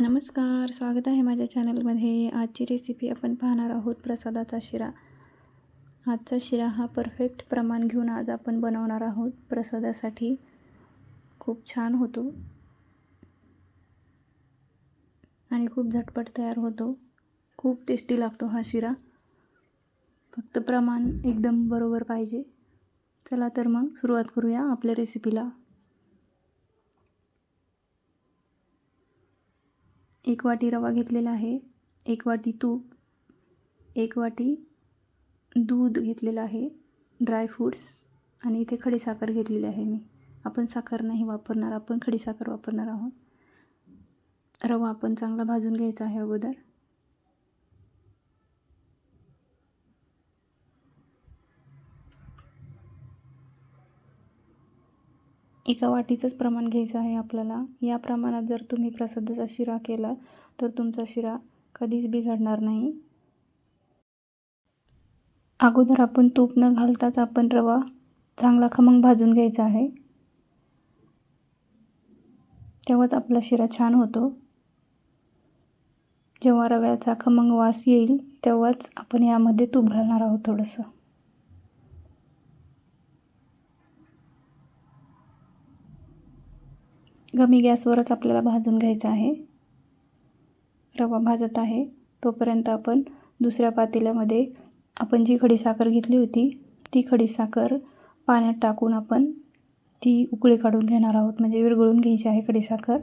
नमस्कार स्वागत आहे माझ्या चॅनलमध्ये. आजची रेसिपी आपण पाहणार आहोत प्रसादाचा शिरा. आजचा शिरा हा परफेक्ट प्रमाण घेऊन आज आपण बनवणार आहोत प्रसादासाठी. खूप छान होतो. आणि खूप झटपट तयार होतो. खूप टेस्टी लागतो हा शिरा. फक्त प्रमाण एकदम बरोबर पाहिजे. चला तर मग सुरुवात करूया आपल्या रेसिपीला एक वाटी रवा घेतलेला आहे. एक वाटी तूप. एक वाटी दूध घेतलेलं आहे. ड्रायफ्रूट्स आणि इथे खडीसाखर घेतलेली आहे मी. आपण साखर नाही वापरणार. आपण खडीसाखर वापरणार आहोत. रवा आपण चांगला भाजून घ्यायचा आहे अगोदर. एका वाटीचंच प्रमाण घ्यायचं आहे आपल्याला. या प्रमाणात जर तुम्ही प्रसादाचा शिरा केला तर तुमचा शिरा कधीच बिघडणार नाही. अगोदर आपण तूप न घालताच आपण रवा चांगला खमंग भाजून घ्यायचा आहे. तेव्हाच आपला शिरा छान होतो. जेव्हा रव्याचा खमंग वास येईल तेव्हाच आपण यामध्ये तूप घालणार आहोत थोडंसं. कमी गॅसवरच आपल्याला भाजून घ्यायचं आहे. रवा भाजत आहे. तोपर्यंत आपण दुसऱ्या पातेल्यामध्ये आपण जी खडीसाखर घेतली होती ती खडीसाखर पाण्यात टाकून आपण ती उकळी काढून घेणार आहोत. म्हणजे विरघळून घ्यायची आहे खडीसाखर.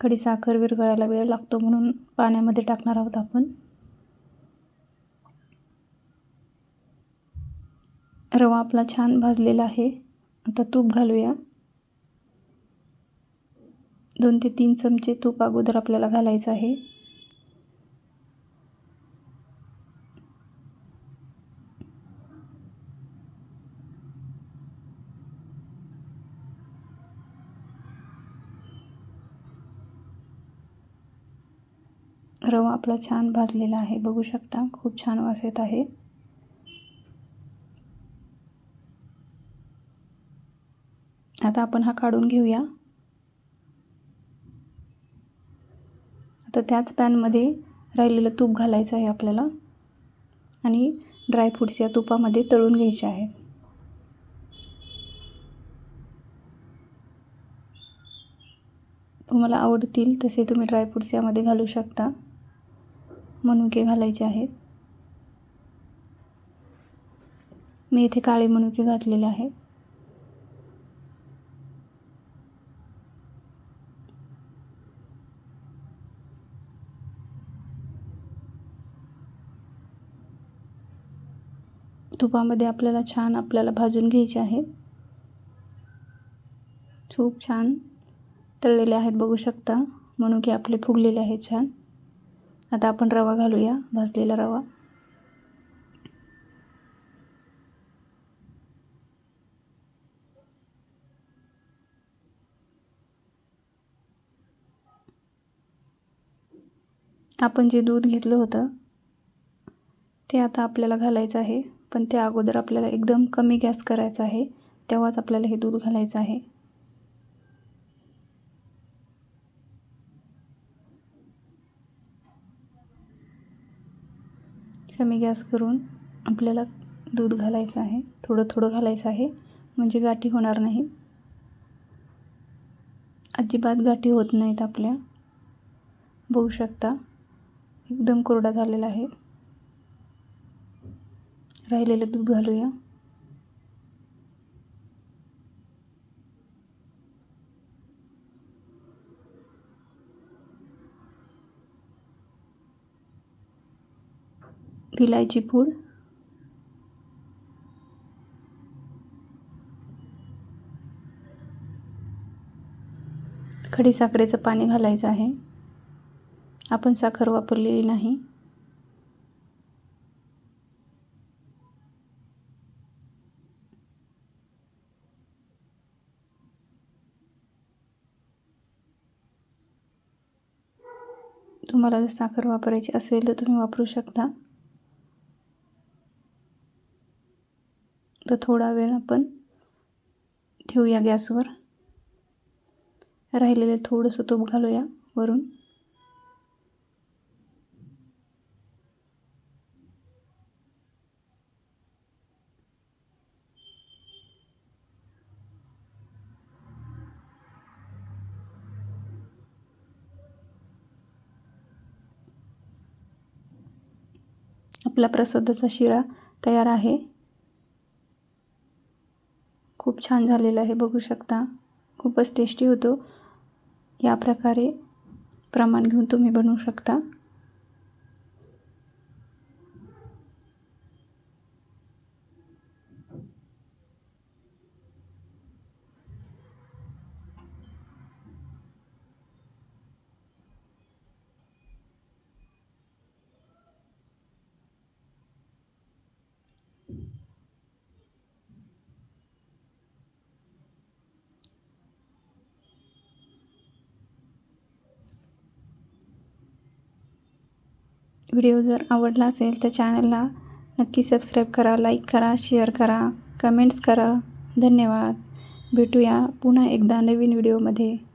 खडीसाखर विरघळायला वेळ लागतो म्हणून पाण्यामध्ये टाकणार आहोत आपण. रवा आपला छान भाजलेला आहे. आता तूप घालूया. दोन ते तीन चमचे तूप अगोदर आपल्याला घालायचं आहे. रवा आपला छान भाजलेला आहे. बघू शकता खूप छान वास येत आहे. आता आपण हा काढून घेऊया. आता त्याच पॅनमध्ये राहिलेलं तूप घालायचं आहे आपल्याला. आणि ड्रायफ्रूट्स या तुपामध्ये तळून घ्यायचे आहेत. तुम्हाला आवडतील तसे तुम्ही ड्रायफ्रूट्स यामध्ये घालू शकता. मनुके घालायचे आहेत. मी इथे काळे मनुके घातलेले आहेत. तुपामध्ये आपल्याला छान आपल्याला भाजून घ्यायचे आहेत. खूप छान तळलेले आहेत बघू शकता. म्हणून की आपले फुगलेले आहेत छान. आता आपण रवा घालूया भाजलेला रवा. आपण जे दूध घेतलं होतं ते आता आपल्याला घालायचं आहे. पण त्या अगोदर आपल्याला एकदम कमी गॅस करायचा आहे तेव्हाच आपल्याला हे दूध घालायचं आहे. कमी गॅस करून आपल्याला दूध घालायचं आहे थोडं थोडं घालायचं आहे म्हणजे गाठी होणार नाही. अजिबात गाठी होत नाहीत आपल्या. बघू शकता एकदम कोरडा झालेला आहे. राहिलेलं दूध घालूया. विलायची पूड. खडीसाखरेचं पाणी घालायचं आहे. आपण साखर वापरलेली नाही. तुम्हाला जर साखर वापरायची असेल तर तुम्ही वापरू शकता. तर थोडा वेळ आपण ठेवूया गॅसवर. राहिलेलं थोडंसं तूप घालूया वरून. आपला प्रसादाचा शिरा तयार आहे. खूप छान झालेला आहे बघू शकता. खूपच टेस्टी होतो. या प्रकारे प्रमाण घेऊन तुम्ही बनवू शकता. व्हिडिओ जर आवडला असेल तर चॅनलला नक्की सबस्क्राईब करा लाईक करा शेअर करा कमेंट्स करा. धन्यवाद. भेटूया पुन्हा एकदा नवीन व्हिडिओमध्ये.